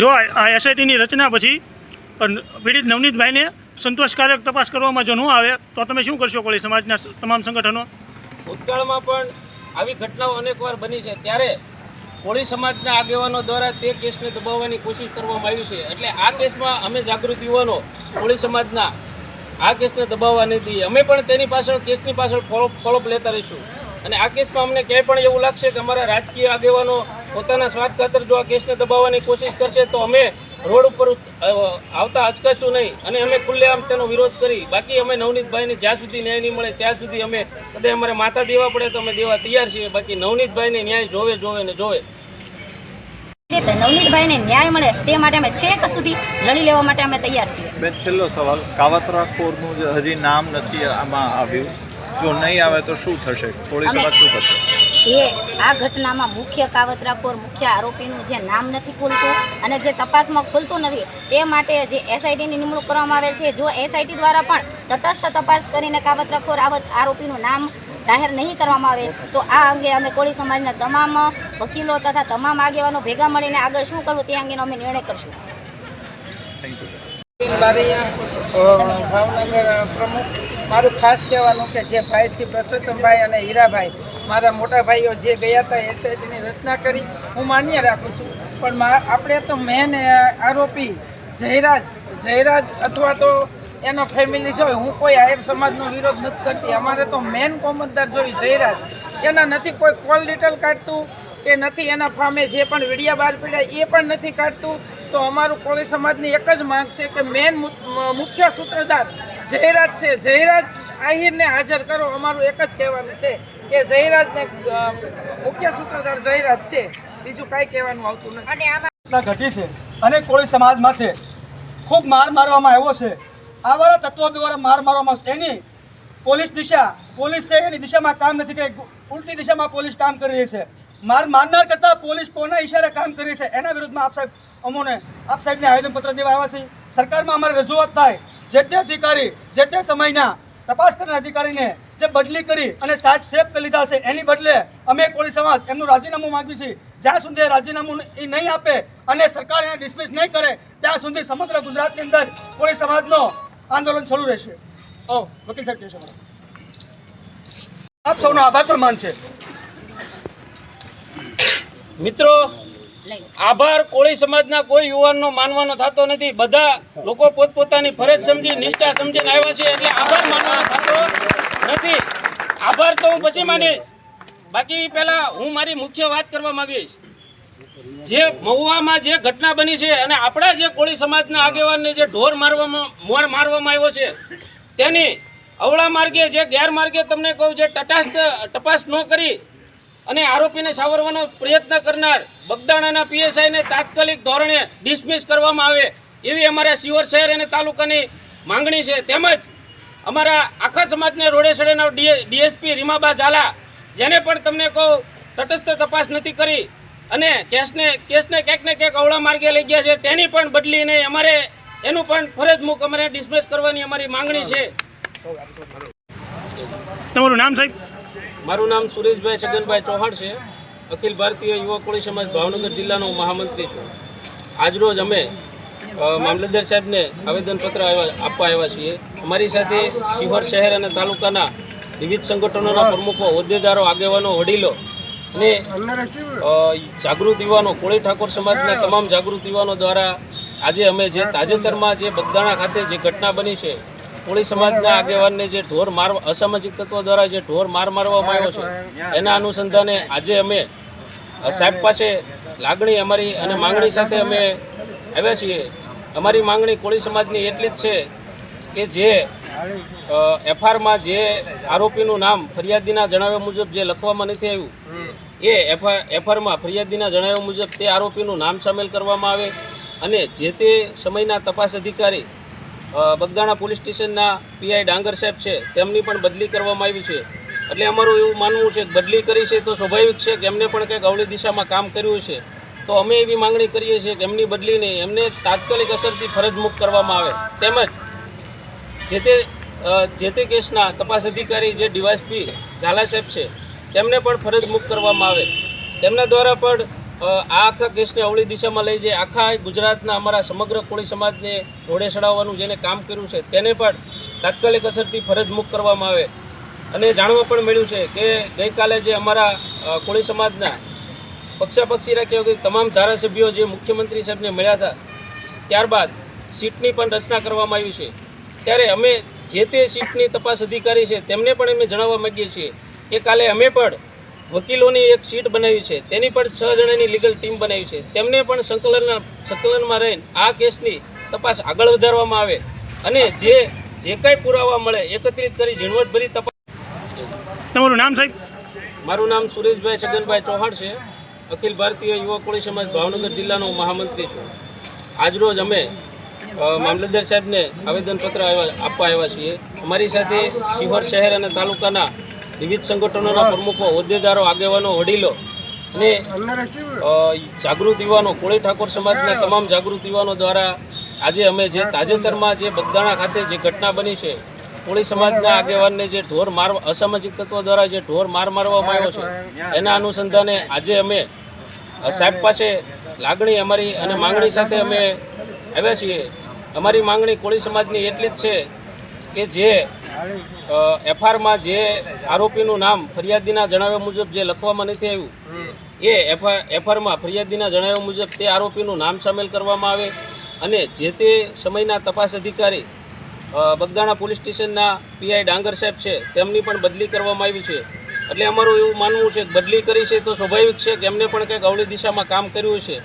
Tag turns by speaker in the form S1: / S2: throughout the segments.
S1: જો આ એસઆઈટીની રચના પછી પીડિત નવનીતભાઈને સંતોષકારક તપાસ કરવામાં જો ન આવે, તો તમે શું કરશો કોળી સમાજના તમામ સંગઠનો?
S2: ભૂતકાળમાં પણ આવી ઘટનાઓ અનેકવાર બની છે. ત્યારે કોળી સમાજના આગેવાનો દ્વારા તે કેસને દબાવવાની કોશિશ કરવામાં આવી છે. એટલે આ કેસમાં અમે જાગૃત યુવાનો કોળી સમાજના આ કેસને દબાવવા નથી અમે પણ તેની પાછળ, કેસની પાછળ ફોલોપ લેતા રહીશું. અને આ કેસમાં અમને ક્યાંય પણ એવું લાગશે કે અમારા રાજકીય આગેવાનો પોતાના સ્વાર્થ ખાતર જો આ કેસને દબાવવાની કોશિશ કરશે તો અમે રોડ ઉપર આવતા અચકાશું નહીં. અને અમે ખુલ્લેઆમ તેનો વિરોધ કરી. બાકી અમે નવનીતભાઈને જ્યાં સુધી ન્યાય નહીં મળે ત્યાં સુધી અમે કદાચ અમારે માથા દેવા પડે તો અમે દેવા તૈયાર છીએ. બાકી નવનીતભાઈને ન્યાય જોવે જોવે ને જોવે.
S3: નવનીતભાઈને ન્યાય મળે તે માટે અમે છેક સુધી લડી લેવા માટે અમે તૈયાર છીએ.
S4: બેન છેલ્લો સવાલ. કાવતરા ખોરનું જે હજી નામ નથી આમાં આવ્યું. જો નહીં આવે તો શું થશે? શું
S3: જે આ ઘટનામાં મુખ્ય કાવતરાખોર મુખ્ય આરોપીનું જે નામ નથી ખુલતું અને જે તપાસમાં ખુલતું નથી, તે માટે જે એસઆઈટીની નિમણૂક કરવામાં આવેલ છે. જો એસઆઈટી દ્વારા પણ તટસ્થ તપાસ કરીને કાવતરાખોર આરોપીનું નામ જાહેર નહીં કરવામાં આવે, તો આ અંગે અમે કોળી સમાજના તમામ વકીલો તથા તમામ આગેવાનો ભેગા મળીને આગળ શું કરવું તે અંગેનો અમે નિર્ણય કરશું.
S5: ભાવનગર પ્રમુખ, મારું ખાસ કહેવાનું કે જે ભાઈ શ્રી અને હીરાભાઈ મારા મોટા ભાઈઓ જે ગયા હતા એસઆઈટીની રચના કરી, હું માન્ય રાખું છું. પણ આપણે તો મેન આરોપી જયરાજ જયરાજ અથવા તો એનો ફેમિલી જોઈ, હું કોઈ આયર સમાજનો વિરોધ નથી કરતી. અમારે તો મેન કોમતદાર જોઈ જયરાજ. એના નથી કોઈ કોલ ડિટેલ કાઢતું કે નથી એના ફામે જે પણ વિડિયા બહાર પડ્યા, એ પણ નથી કાઢતું. તો અમારું કોળી સમાજની એક જ માંગ છે કે મેન મુખ્ય સૂત્રધાર જયરાજ છે. જયરાજ આહિરને હાજર કરો, અમારું એક જ કહેવાનું છે. કે જયરાજને મુખ્ય સૂત્રધાર જયરાજ છે બીજું કાંઈ કહેવાનું આવતું નથી.
S6: ઘટના ઘટી છે અને કોળી સમાજ માથે ખૂબ માર મારવામાં આવ્યો છે. આવા તત્વો દ્વારા માર મારવામાં. એની પોલીસ દિશા પોલીસ છે એની દિશામાં કામ નથી કરી ઉલટી દિશામાં પોલીસ કામ કરી રહી છે. માર મારનાર કરતાં પોલીસ કોના ઈશારે કામ કરી છે? એના વિરુદ્ધમાં આપ સાહેબ અમોને આપ સાહેબને આવેદનપત્ર દેવા આવ્યા છે. સરકારમાં અમારે રજૂઆત થાય. જે તે અધિકારી જે તે સમયના તપાસ કરનાર અધિકારીને જે બદલી કરી અને સાત સેફ કરી લીધા છે, એની બદલે અમે કોળી સમાજ એમનું રાજીનામું માંગ્યું છે. જ્યાં સુધી રાજીનામું એ નહીં આપે અને સરકાર એને ડિસમિસ નહીં કરે, ત્યાં સુધી સમગ્ર ગુજરાતની અંદર કોળી સમાજનો આંદોલન ચાલુ રહેશે. ઓ, વકીલ સાહેબ કહેશો આપ સૌનો આભાર પણ માનશે.
S2: મિત્રો આભાર. કોળી સમાજના કોઈ યુવાનનો માનવાનો થતો નથી. બધા લોકો પોતપોતાની ફરજ સમજી, નિષ્ઠા સમજીને આવ્યા છે એટલે આભાર માનવાનો થતો નથી. આભાર તો હું પછી માનીશ. બાકી પહેલા હું મારી મુખ્ય વાત કરવા માંગીશ. જે મહુવામાં જે ઘટના બની છે અને આપણા જે કોળી સમાજના આગેવાનને જે ઢોર મારવામાં, મોર મારવામાં આવ્યો છે, તેની અવળા માર્ગે, જે ગેરમાર્ગે તમને કહું, જે તટસ્થ, તપાસ ન કરી અને આરોપીને સાવરવાનો પ્રયત્ન કરનાર બગદાણાના પીએસઆઈને તાત્કાલિક ધોરણે ડિસમિસ કરવામાં આવે એવી અમારા શિવર શહેર અને તાલુકાની માંગણી છે. તેમજ અમારા આખા સમાજને રોડે સડેના ડીએસપી રીમાબા ઝાલા, જેને પણ તમને કહું, તટસ્થ તપાસ નથી કરી અને કેસને કેસને ક્યાંક ને ક્યાંક અવળા માર્ગે લઈ ગયા છે. તેની પણ બદલીને અમારે એનું પણ ફરજ મૂક અમારે ડિસમિસ કરવાની અમારી માંગણી છે.
S1: તમારું નામ સાહેબ?
S2: મારું નામ સુરેશભાઈ છગનભાઈ ચૌહાણ છે. અખિલ ભારતીય યુવા કોળી સમાજ ભાવનગર જિલ્લાનો મહામંત્રી છું. આજરોજ અમે મામલતદાર સાહેબને આવેદનપત્ર આપવા આવ્યા છીએ. અમારી સાથે શિહોર શહેર અને તાલુકાના વિવિધ સંગઠનોના પ્રમુખો, હોદ્દેદારો, આગેવાનો, વડીલો અને જાગૃત યુવાનો, કોળી ઠાકોર સમાજના તમામ જાગૃત યુવાનો દ્વારા આજે અમે જે તાજેતરમાં જે બગદાણા ખાતે જે ઘટના બની છે કોળી સમાજના આગેવાનને જે ઢોર માર અસામાજિક તત્વો દ્વારા જે ઢોર માર મારવામાં આવ્યો છે, એના અનુસંધાને આજે અમે સાહેબ પાસે લાગણી અમારી અને માંગણી સાથે અમે આવ્યા છીએ. અમારી માંગણી કોળી સમાજની એટલી જ છે કે જે એફઆરમાં જે આરોપીનું નામ ફરિયાદીના જણાવ્યા મુજબ જે લખવામાં નથી આવ્યું, એ એફઆર, એફઆરમાં ફરિયાદીના જણાવ્યા મુજબ તે આરોપીનું નામ સામેલ કરવામાં આવે અને જે તે સમયના તપાસ અધિકારી બગદાણા પોલીસ સ્ટેશનના પીઆઈ ડાંગર સાહેબ છે, તેમની પણ બદલી કરવામાં આવી છે. એટલે અમારું એવું માનવું છે કે બદલી કરી છે તો સ્વાભાવિક છે કે એમને પણ કંઈક અવળી દિશામાં કામ કર્યું છે. તો અમે એવી માંગણી કરીએ છીએ કે એમની બદલીને એમને તાત્કાલિક અસરથી ફરજ મુક્ત કરવામાં આવે. તેમજ જે તે જે તે કેસના તપાસ અધિકારી જે ડીવાયસપી ઝાલા સાહેબ છે, તેમને પણ ફરજ મુક્ત કરવામાં આવે. તેમના દ્વારા પણ આ આખા કેસને અવળી દિશામાં લઈ જઈ આખા ગુજરાતના અમારા સમગ્ર કોળી સમાજને ઘોડે ચડાવવાનું જેને કામ કર્યું છે, તેને પણ તાત્કાલિક અસરથી ફરજ મુક્ત કરવામાં આવે. અને જાણવા પણ મળ્યું છે કે ગઈકાલે જે અમારા કોળી સમાજના પક્ષાપક્ષી રાખ્યા વગર તમામ ધારાસભ્યો જે મુખ્યમંત્રી સાહેબને મળ્યા હતા, ત્યારબાદ સીટની પણ રચના કરવામાં આવી છે. ત્યારે અમે જે તે સીટની તપાસ અધિકારી છે તેમને પણ અમે જણાવવા માગીએ છીએ કે કાલે અમે પણ વકીલોની એક સીટ બનાવી છે. તેની પણ છ જણાની લીગલ ટીમ બનાવી છે. તેમને પણ સંકલનના સંકલનમાં રહીને આ કેસની તપાસ આગળ વધારવામાં આવે અને જે જે કાંઈ પુરાવા મળે એકત્રિત કરી ઝીણવટભરી તપાસ
S1: તમારું નામ સાહેબ?
S2: મારું નામ સુરેશભાઈ છગનભાઈ ચૌહાણ છે. અખિલ ભારતીય યુવા કોળી સમાજ ભાવનગર જિલ્લાનો મહામંત્રી છું. આજરોજ અમે મામલતદાર સાહેબને આવેદનપત્ર આપવા આવ્યા છીએ. અમારી સાથે શિહોર શહેર અને તાલુકાના વિવિધ સંગઠનોના પ્રમુખો, હોદ્દેદારો, આગેવાનો, વડીલો અને જાગૃત યુવાનો, કોળી ઠાકોર સમાજના તમામ જાગૃત યુવાનો દ્વારા આજે અમે જે તાજેતરમાં જે બગદાણા ખાતે જે ઘટના બની છે, કોળી સમાજના આગેવાનને જે ઢોર માર અસામાજિક તત્વો દ્વારા જે ઢોર માર મારવામાં આવ્યો છે, એના અનુસંધાને આજે અમે સાહેબ પાસે લાગણી અમારી અને માંગણી સાથે અમે આવ્યા છીએ. અમારી માંગણી કોળી સમાજની એટલી જ છે કે જે એફઆરમાં જે આરોપીનું નામ ફરિયાદીના જણાવ્યા મુજબ જે લખવામાં નથી આવ્યું, એ એફઆર એફઆરમાં ફરિયાદીના જણાવ્યા મુજબ તે આરોપીનું નામ સામેલ કરવામાં આવે અને જે તે સમયના તપાસ અધિકારી બગદાણા પોલીસ સ્ટેશનના પીઆઈ ડાંગર સાહેબ છે, તેમની પણ બદલી કરવામાં આવી છે. એટલે અમારું એવું માનવું છે કે બદલી કરી છે તો સ્વાભાવિક છે કે એમને પણ કંઈક અવળી દિશામાં કામ કર્યું છે.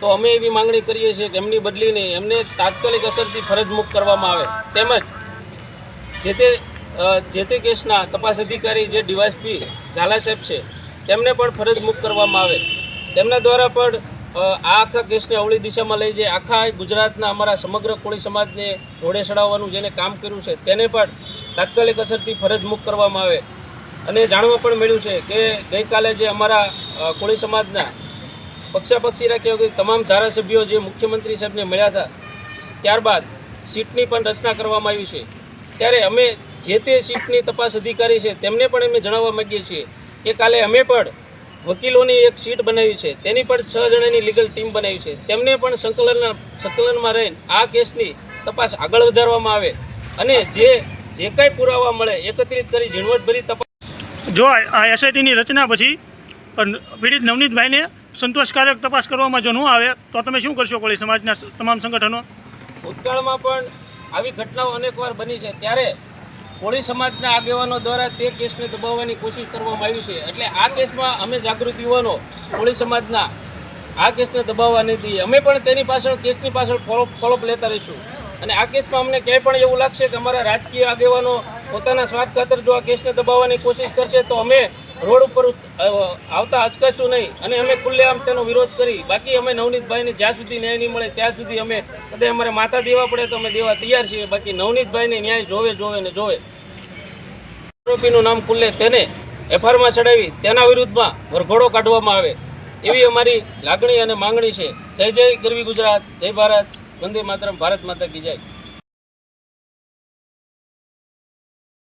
S2: તો અમે એવી માંગણી કરીએ છીએ કે એમની બદલીને એમને તાત્કાલિક અસરથી ફરજ મુક્ત કરવામાં આવે. તેમજ જે તે જે તે કેસના તપાસ અધિકારી જે ડીવાયસપી ઝાલા સાહેબ છે, તેમને પણ ફરજ મુક્ત કરવામાં આવે. તેમના દ્વારા પણ આ આખા કેસને અવળી દિશામાં લઈ જઈ આખા ગુજરાતના અમારા સમગ્ર કોળી સમાજને ઘોડે ચડાવવાનું જેને કામ કર્યું છે, તેને પણ તાત્કાલિક અસરથી ફરજ મુક્ત કરવામાં આવે. અને જાણવા પણ મળ્યું છે કે ગઈકાલે જે અમારા કોળી સમાજના પક્ષાપક્ષી રાખ્યા વગર તમામ ધારાસભ્યો જે મુખ્યમંત્રી સાહેબને મળ્યા હતા, ત્યારબાદ સીટની પણ રચના કરવામાં આવી છે. ત્યારે અમે જે તે સીટની તપાસ અધિકારી છે તેમને પણ અમે જણાવવા માગીએ છીએ કે કાલે અમે પણ વકીલોની એક સીટ બનાવી છે તેની પણ છ જણાની લીગલ ટીમ બનાવી છે. તેમને પણ સંકલનના સંકલનમાં રહીને આ કેસની તપાસ આગળ વધારવામાં આવે અને જે જે કાંઈ પુરાવા મળે એકત્રિત કરી ઝીણવટભરી તપાસ
S1: જો આ એસઆઈટીની રચના પછી પીડિત નવનીતભાઈને સંતોષકારક તપાસ કરવામાં જો ન આવે તો તમે શું કરશો કોળી સમાજના તમામ સંગઠનો?
S2: ભૂતકાળમાં પણ આવી ઘટનાઓ અનેકવાર બની છે. ત્યારે કોળી સમાજના આગેવાનો દ્વારા તે કેસને દબાવવાની કોશિશ કરવામાં આવી છે. એટલે આ કેસમાં અમે જાગૃત યુવાનો કોળી સમાજના આ કેસને દબાવવા નહીં અમે પણ તેની પાછળ, કેસની પાછળ ફોલોઅપ ફોલોપ લેતા રહીશું. અને આ કેસમાં અમને ક્યાંય પણ એવું લાગશે કે અમારા રાજકીય આગેવાનો પોતાના સ્વાર્થ ખાતર જો આ કેસને દબાવવાની કોશિશ કરશે તો અમે રોડ ઉપર આવતા અચકાશું નહીં. અને અમે ખુલ્લેઆમ તેનો વિરોધ કરી. બાકી અમે નવનીતભાઈને જ્યાં સુધી ન્યાય નહીં મળે, ત્યાં સુધી અમે કદાચ અમારે માથા દેવા પડે તો અમે દેવા તૈયાર છીએ. બાકી નવનીતભાઈને ન્યાય જોવે જોવે ને જોવે. આરોપીનું નામ ખુલ્લે તેને એફઆઈઆરમાં ચડાવી, તેના વિરુદ્ધમાં વરઘોડો કાઢવામાં આવે. એવી અમારી લાગણી અને માંગણી છે. જય જય ગરવી ગુજરાત, જય ભારત, વંદે માતરમ, ભારત માતા કી જય.